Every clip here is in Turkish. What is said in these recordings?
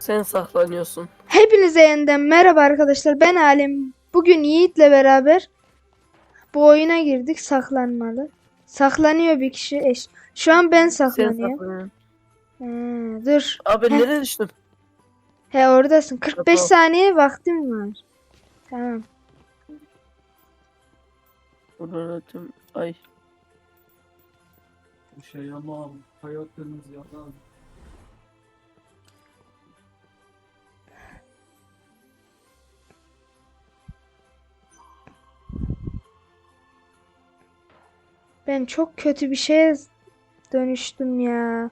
Sen saklanıyorsun. Hepinize yeniden merhaba arkadaşlar. Ben Alim. Bugün Yiğit'le beraber bu oyuna girdik. Saklanmalı. Saklanıyor bir kişi eş. Şu an ben Sen saklanıyorum. saklanıyorsun. Ha, dur. Abi Heh. nereye düştüm? He oradasın. 45 Tamam. saniye vaktim var. Tamam. Buradım. Ay. Şey ama hayatlarınız yalan. Ben çok kötü bir şeye dönüştüm ya.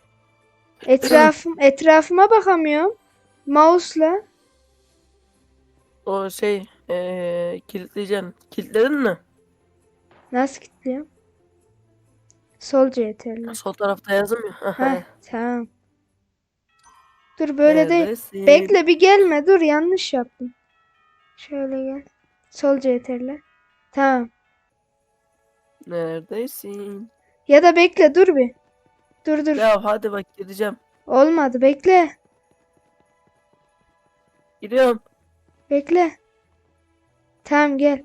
Etrafım etrafıma bakamıyorum. Mouse'la. O şey eee kilitleyeceksin. Kilitledin mi? Nasıl kilitliyorum? Sol CTRL. Sol tarafta yazmıyor. Heh, tamam. Dur böyle değil. Neredesin? Bekle bir gelme dur yanlış yaptım. Şöyle gel. Sol CTRL. Tamam. Neredesin? Ya da bekle dur bir. Dur dur. Ya hadi bak gideceğim. Olmadı bekle. Gidiyorum. Bekle. Tamam gel.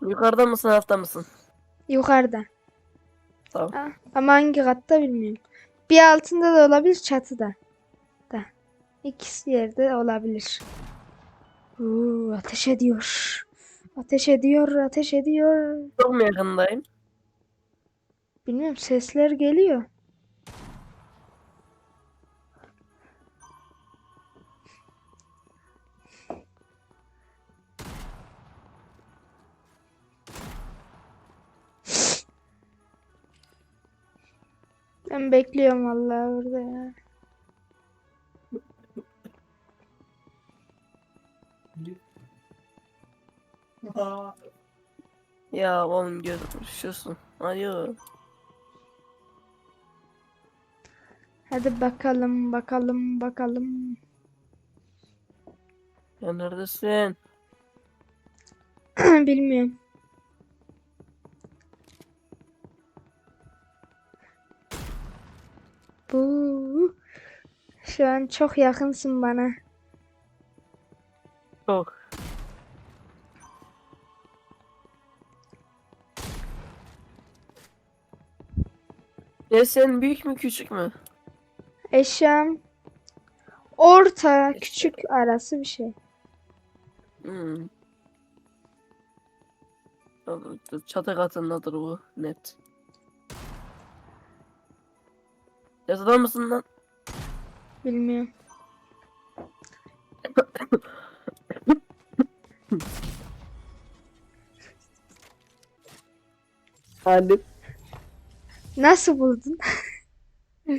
Yukarıda mısın altta mısın? Yukarıda. Tamam. Ah, Ama hangi katta bilmiyorum. Bir altında da olabilir çatıda. Da. İkisi yerde olabilir. Oo, ateş ediyor. Ateş ediyor, ateş ediyor. Çok mu yakındayım? Bilmiyorum sesler geliyor. Ben bekliyorum vallahi orada ya. Ya oğlum görüşüyorsun. Hayır. Hadi bakalım, bakalım, bakalım. Ya neredesin? Bilmiyorum. Bu şu an çok yakınsın bana. Çok. Ya sen büyük mü küçük mü? Eşyam orta küçük arası bir şey. Hmm. Çatı katındadır bu net. Yatıda mısın lan? Bilmiyorum. Halim. Nasıl buldun?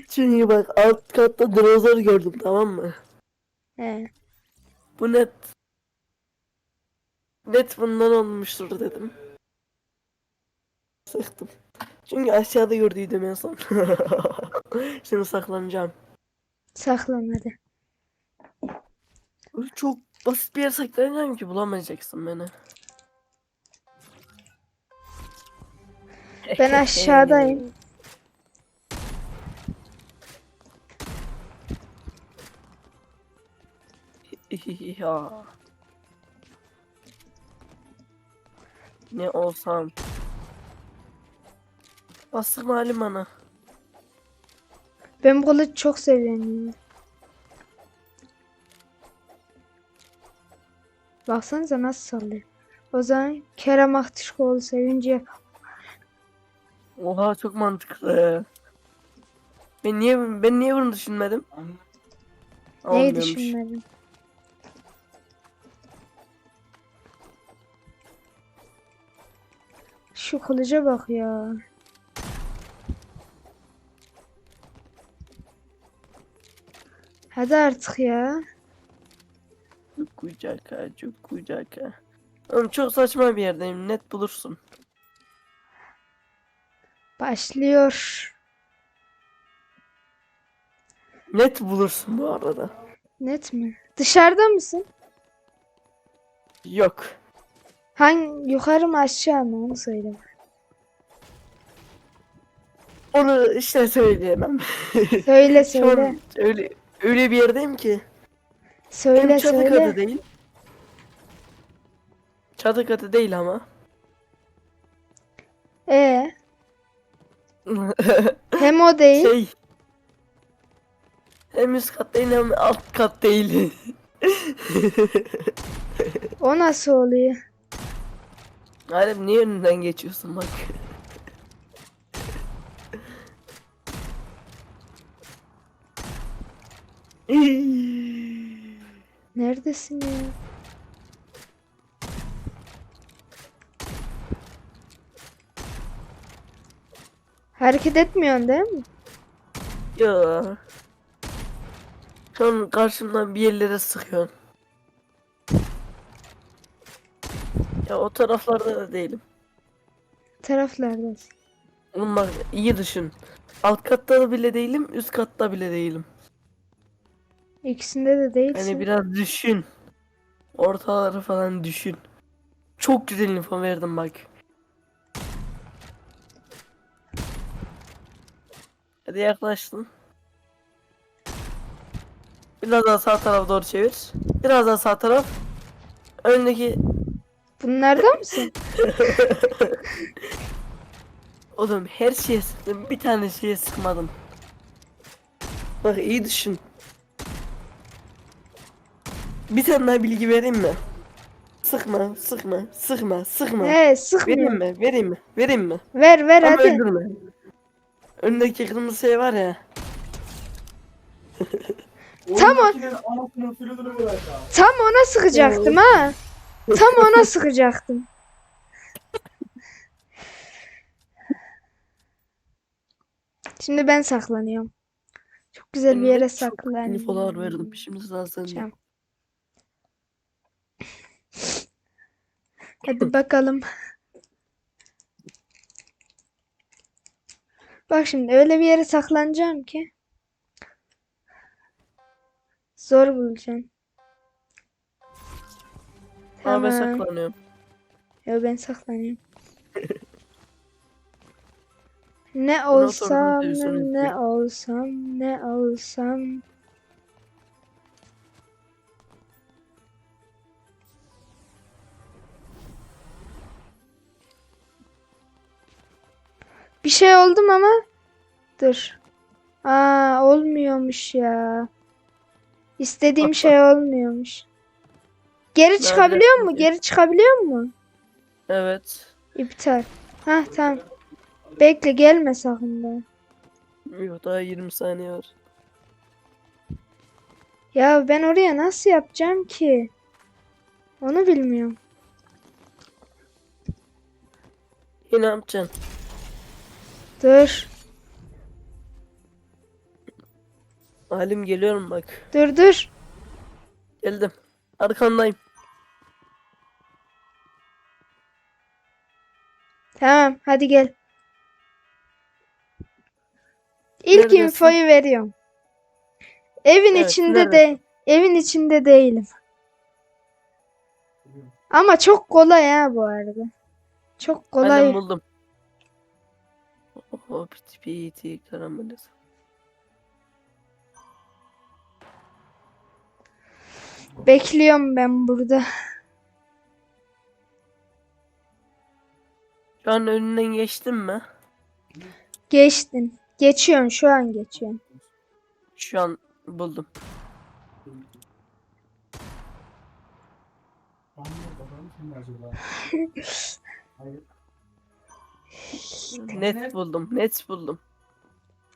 Çünkü bak alt katta dinozor gördüm tamam mı? He. Bu net. Net bundan olmuştur dedim. Sıktım. Çünkü aşağıda gördüydüm en son. Şimdi saklanacağım. Saklan hadi. Çok basit bir yer saklanacağım ki bulamayacaksın beni. Ben aşağıdayım. ya. Ne olsam. Bastım halim bana. Ben bu kılıç çok seviyorum. Baksanıza nasıl sallıyor. O zaman Kerem Aktürkoğlu sevinci yap. Oha çok mantıklı. Ben niye ben niye bunu düşünmedim? Neyi Olmuyormuş. düşünmedin? Şu kılıca bak ya. Hadi artık ya. Cukuyacaka, cukuyacaka. Oğlum çok saçma bir yerdeyim. Net bulursun. Başlıyor. Net bulursun bu arada. Net mi? Dışarıda mısın? Yok. Hangi yukarı mı aşağı mı onu söyle. Onu işte söyleyemem. Söyle Şu söyle. an öyle öyle bir yerdeyim ki. Hem Söyle çatı söyle. katı değil. Çatı katı değil ama. Ee, hem o değil. şey. Hem üst kat değil hem alt kat değil. O nasıl oluyor? Alem niye önünden geçiyorsun bak. Neredesin ya? Hareket etmiyorsun değil mi? ya. Şu an karşımdan bir yerlere sıkıyorsun. Ya o taraflarda da değilim. Taraflardasın. Oğlum bak iyi düşün. Alt katta da bile değilim, üst katta bile değilim. İkisinde de değilsin. Hani biraz düşün. Ortaları falan düşün. Çok güzel info verdim bak. Hadi yaklaştın. Biraz daha sağ tarafa doğru çevir. Biraz daha sağ taraf. Öndeki Bunlarda mısın? oğlum her şeye sıktım. Bir tane şeye sıkmadım. Bak iyi düşün. Bir tane daha bilgi vereyim mi? Sıkma, sıkma, sıkma, sıkma. He sıkmıyor. Vereyim mi? Vereyim mi? Vereyim mi? Ver ver Ama hadi. öldürme. Öndeki kırmızı şey var ya. Tam o-. Tam ona sıkacaktım ha. Tam ona sıkacaktım. Şimdi ben saklanıyorum. Çok güzel bir yere saklanıyorum. Infolar verdim. Şimdi sende. Tamam. Hadi bakalım. Bak şimdi öyle bir yere saklanacağım ki. Zor bulacağım. Ama ben Tamam. saklanıyorum. Ya ben saklanıyorum. Ne olsam, ne olsam, ne olsam. Bir şey oldum ama dur. Aa olmuyormuş ya. İstediğim şey olmuyormuş. Geri çıkabiliyor mu? Geri çıkabiliyor mu? Evet. İptal. Hah tamam. Bekle gelme sakın da. Yok daha 20 saniye var. Ya ben oraya nasıl yapacağım ki? Onu bilmiyorum. Yine ne yapacaksın? Dur. Halim geliyorum bak. Dur dur. Geldim. Arkandayım. Tamam hadi gel. İlk Neredesin? infoyu veriyorum. Evin Evet, içinde de evin içinde değilim. Ama çok kolay ha bu arada. Çok kolay. Halim buldum. Oho piti piti karamelez. Bekliyorum ben burada. Şu an önünden geçtim mi? Geçtin. Geçiyorsun şu an geçiyorsun. Şu an buldum. Net buldum. Net buldum.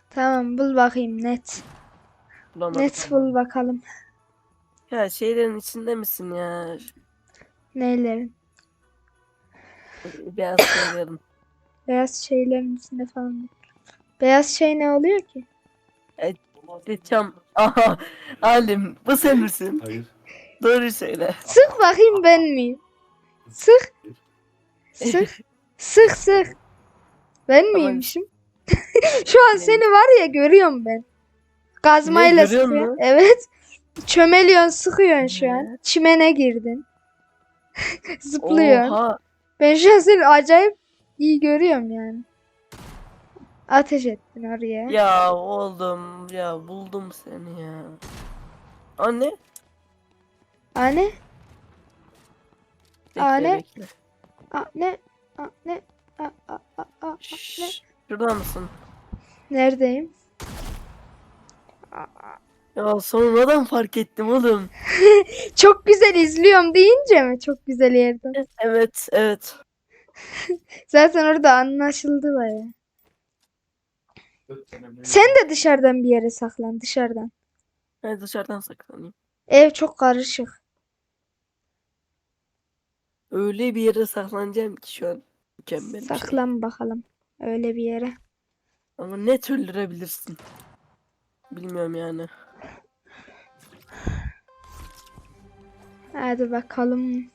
Tamam bul bakayım net. Bulamadım. Net bul bakalım. Ya şeylerin içinde misin ya? Neylerin? Beyaz şeylerin. Beyaz şeylerin içinde falan. Beyaz şey ne oluyor ki? Geçem. Aha. Halim bu sen misin? Hayır. Doğru söyle. Sık bakayım ben miyim? Sık. Sık. Sık sık. Ben Tamam. miymişim? Şu an seni var ya görüyorum ben. Ne, görüyor sıkıyor. musun? Evet. Çömeliyorsun, sıkıyorsun şu an. Ne? Çimene girdin. Zıplıyorsun. Oha. Ben şu an seni acayip iyi görüyorum yani. Ateş ettin oraya. Ya oğlum ya buldum seni ya. Anne. Anne, Bekle Anne. bekle. anne, anne, a, a, a, a, ne? Şşş. Şurada mısın? Neredeyim? Ya sonradan fark ettim oğlum. Çok güzel izliyorum deyince mi? Çok güzel yerden. Evet evet. Zaten orada anlaşıldı baya. Sen de dışarıdan bir yere saklan dışarıdan. Ben dışarıdan saklanayım. Ev çok karışık. Öyle bir yere saklanacağım ki şu an. Mükemmel bir şey. Saklan bakalım. Öyle bir yere. Ama net öldürebilirsin. Bilmiyorum yani. Hadi bakalım.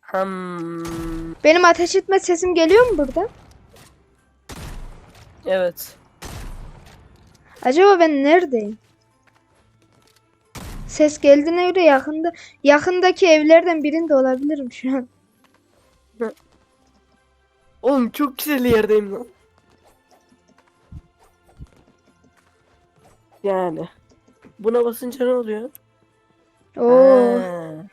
Hmm, Benim ateş etme sesim geliyor mu burada? evet. Acaba ben neredeyim? Ses geldiğine göre yakında yakındaki evlerden birinde olabilirim şu an. Oğlum çok güzel yerdeyim lan. Yani. Buna basınca ne oluyor? Oo. Ha.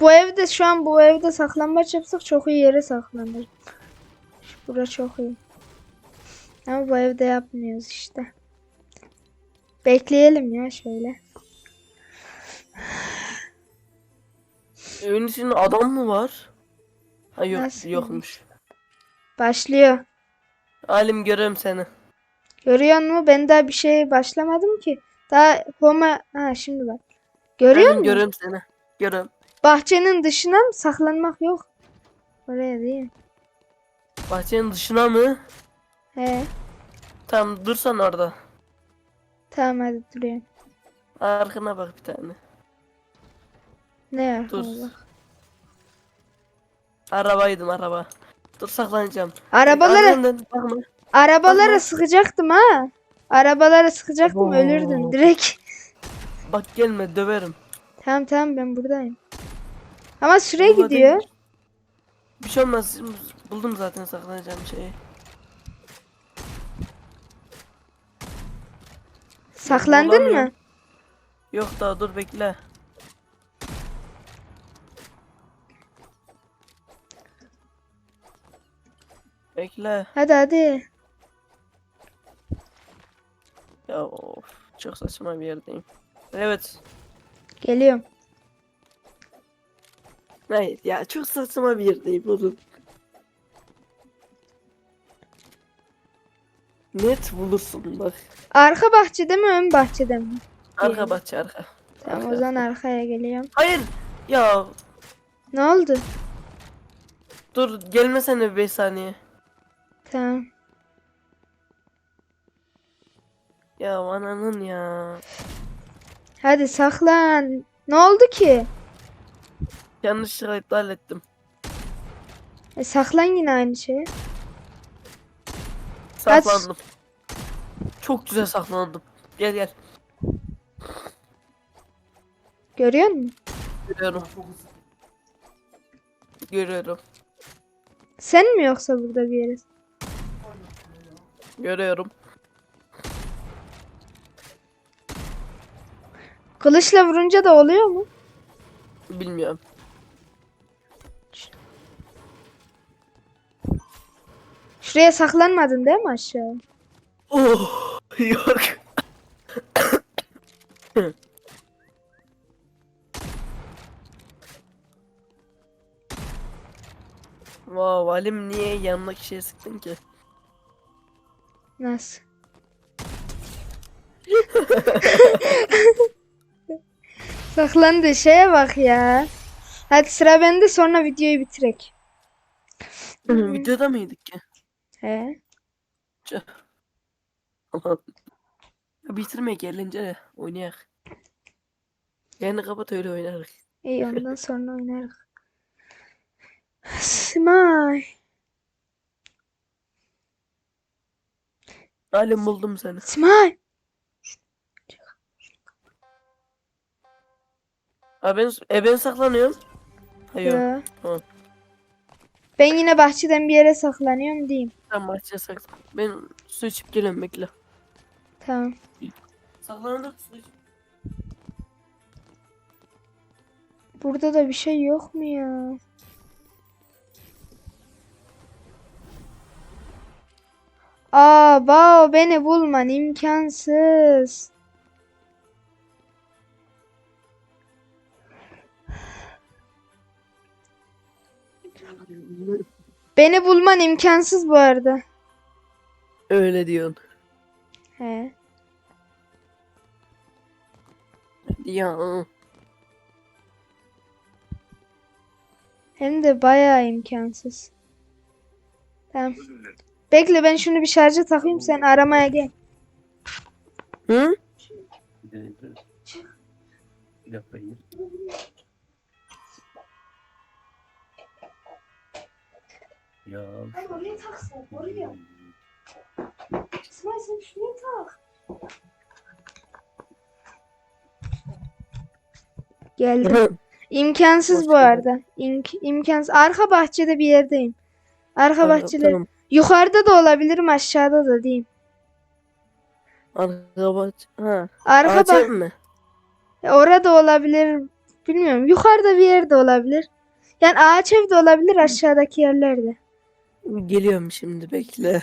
Bu evde şu an bu evde saklambaç yapsak çok iyi yere saklanır. Bura çok iyi. Ama bu evde yapmıyoruz işte. Bekleyelim ya şöyle. Evin içinde adam mı var? Ha yok Nasıl yokmuş. Başlıyor. Alim görüyorum seni. Görüyor musun? Ben daha bir şeye başlamadım ki. Daha Homa... Ha şimdi bak. Görüyor musun? görüyorum seni. Görüyorum. Bahçenin dışına mı saklanmak yok. Oraya değil. Bahçenin dışına mı? He. Tamam dursan orada. Tamam hadi duruyorum. Arkana bak bir tane. Ne Dur. yapalım? Arabaydım araba. Dur saklanacağım. Arabalara bakma. arabalara Bakma. sıkacaktım ha. Arabalara sıkacaktım Oo. ölürdün direkt. Bak gelme döverim. Tamam tamam ben buradayım. Ama süre Burada gidiyor. değil. Bir şey olmaz. Buldum zaten saklanacağım şeyi. Saklandın mı? Yok daha dur bekle. Bekle. Hadi hadi. Ya of, çok saçma bir yerdeyim. Evet. Geliyorum. Evet ya çok saçma bir yerdeyim oğlum. Net bulursun bak. Arka bahçede mi ön bahçede mi? Arka bahçe arka. Tamam o Arka. zaman arkaya geliyorum. Hayır. Ya Ne oldu? dur gelmesene bir 5 saniye. Tamam. Ya ananın ya. Hadi saklan. Ne oldu ki? Yanlışlıkla iptal ettim. E, saklan yine aynı şey. Saklandım. Çok güzel saklandım. Gel gel. Görüyor musun? Görüyorum. Görüyorum. Sen mi yoksa burada bir yere? Görüyorum. Kılıçla vurunca da oluyor mu? Bilmiyorum. Şuraya saklanmadın değil mi aşağı? Oh yok. Wow, Halim niye yanındaki şeye sıktın ki? Nasıl? Saklandı şeye bak ya. Hadi sıra bende sonra videoyu bitirek. Videoda mıydık ki? He. Aman. Ya Bitirme gelince oynayak. Yani kapat öyle oynarız. İyi ondan sonra oynarız. Simay. Halim buldum seni. Simay. Abi ben, e ben saklanıyorum. Hayır. Tamam. Ben yine bahçeden bir yere saklanıyorum diyeyim. Tamam bahçeye saklan. Ben su içip geliyorum bekle. Tamam. Saklandık su içip. Burada da bir şey yok mu ya? Aa, bao beni bulman imkansız. Beni bulman imkansız bu arada. Öyle diyorsun. He. Ya. Hem de bayağı imkansız. Tamam. Bekle ben şunu bir şarja takayım sen aramaya gel. Hı? Ya. Oraya tak sen oraya. İsmail sen şuraya tak. Geldim. İmkansız Hoş bu arada. İmk imkansız. Arka bahçede bir yerdeyim. Arka bahçede. Tamam. Yukarıda da olabilirim aşağıda da diyeyim. Arka bahçe. Ha. Arka Ağaç bah ev mi? orada olabilir. Bilmiyorum. Yukarıda bir yerde olabilir. Yani ağaç evde olabilir aşağıdaki yerlerde. Geliyorum şimdi bekle.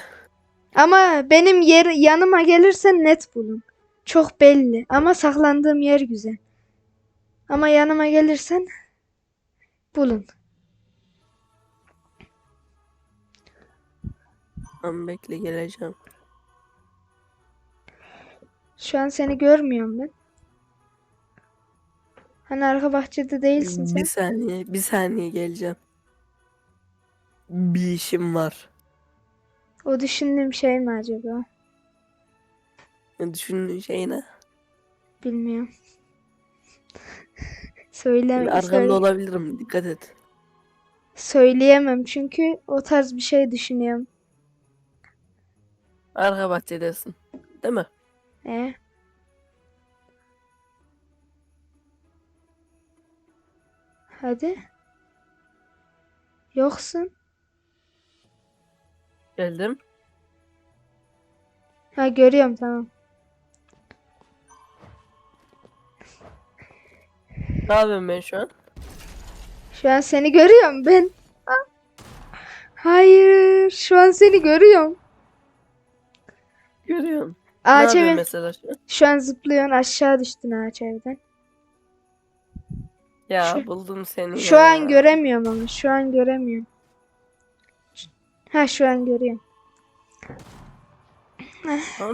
Ama benim yer yanıma gelirsen net bulun. Çok belli. Ama saklandığım yer güzel. Ama yanıma gelirsen bulun. Tamam bekle geleceğim. Şu an seni görmüyorum ben. Hani arka bahçede değilsin sen. Bir saniye, bir saniye geleceğim. Bir işim var. O düşündüğüm şey mi acaba? Ne Düşündüğün şey ne? Bilmiyorum. Söyle, Arkanda söyle- olabilirim. Dikkat et. söyleyemem çünkü o tarz bir şey düşünüyorum. Arka bahçedesin. Değil mi? E? Hadi. Yoksun. Geldim. Ha görüyorum tamam. Ne yapıyorum ben şu an? Şu an seni görüyorum ben. Hayır, şu an seni görüyorum. Görüyorum. Ağaç evi. mesela şu an? Şu an zıplıyorsun aşağı düştün ağaç evden. Ya Şu- buldum seni Şu ya. an göremiyorum ama şu an göremiyorum. Ha şu an görüyorum.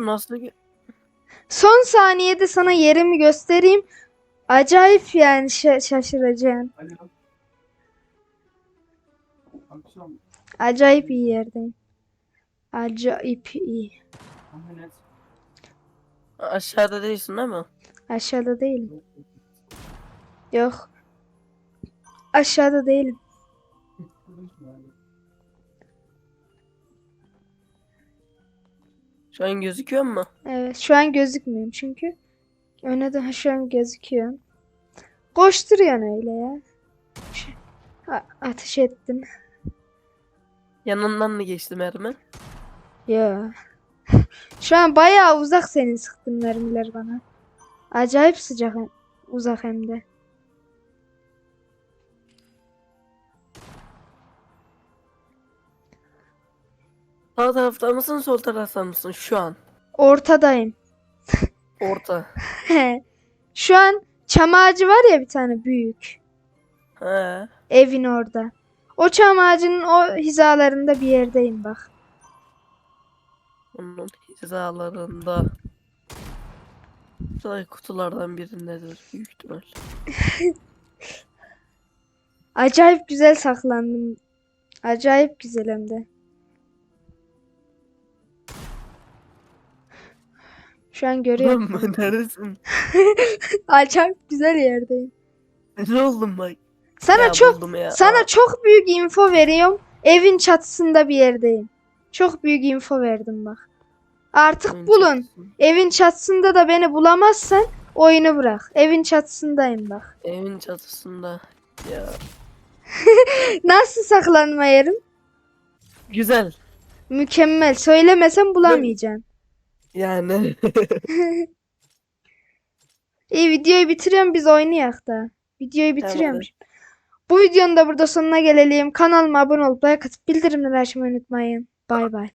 Nasıl gö- Son saniyede sana yerimi göstereyim. Acayip yani şa- şaşıracaksın. Acayip iyi yerdeyim. Acayip iyi. Aşağıda değilsin değil mi? Aşağıda değilim. Yok. Aşağıda değilim. Şu an gözüküyor mu? Evet, şu an gözükmüyorum çünkü. Öne de ha, şu an gözüküyor. Koşturuyorsun öyle ya. Ş- A- ateş ettim. Yanından mı geçti mermi? Ya. Şu an bayağı uzak senin sıktığın mermiler bana. Acayip sıcak uzak hem de. Sağ tarafta mısın sol tarafta mısın şu an? Ortadayım. Orta. Şu an çam ağacı var ya bir tane büyük. He. Evin orada. O çam ağacının o hizalarında bir yerdeyim bak. Onun hizalarında. Şuradaki kutulardan birindedir büyük ihtimal. Acayip güzel saklandım. Acayip güzel hem de. Şu an görüyorum. Oğlum neredesin? Acayip güzel yerdeyim. Ne oldum bak? Sana Ya çok ya. sana çok büyük info veriyorum. Evin çatısında bir yerdeyim. Çok büyük info verdim bak. Artık oyun bulun. çekilsin. Evin çatısında da beni bulamazsan Oyunu bırak. Evin çatısındayım bak. Evin çatısında. Ya Nasıl saklanma yerim? güzel. Mükemmel. Söylemesem bulamayacaksın. Yani İyi videoyu bitiriyorum biz oynayak da. Videoyu bitiriyorum. Tamamdır. Bu videonun da burada sonuna gelelim. Kanalıma abone olup like atıp bildirimleri açmayı unutmayın. Bay bay.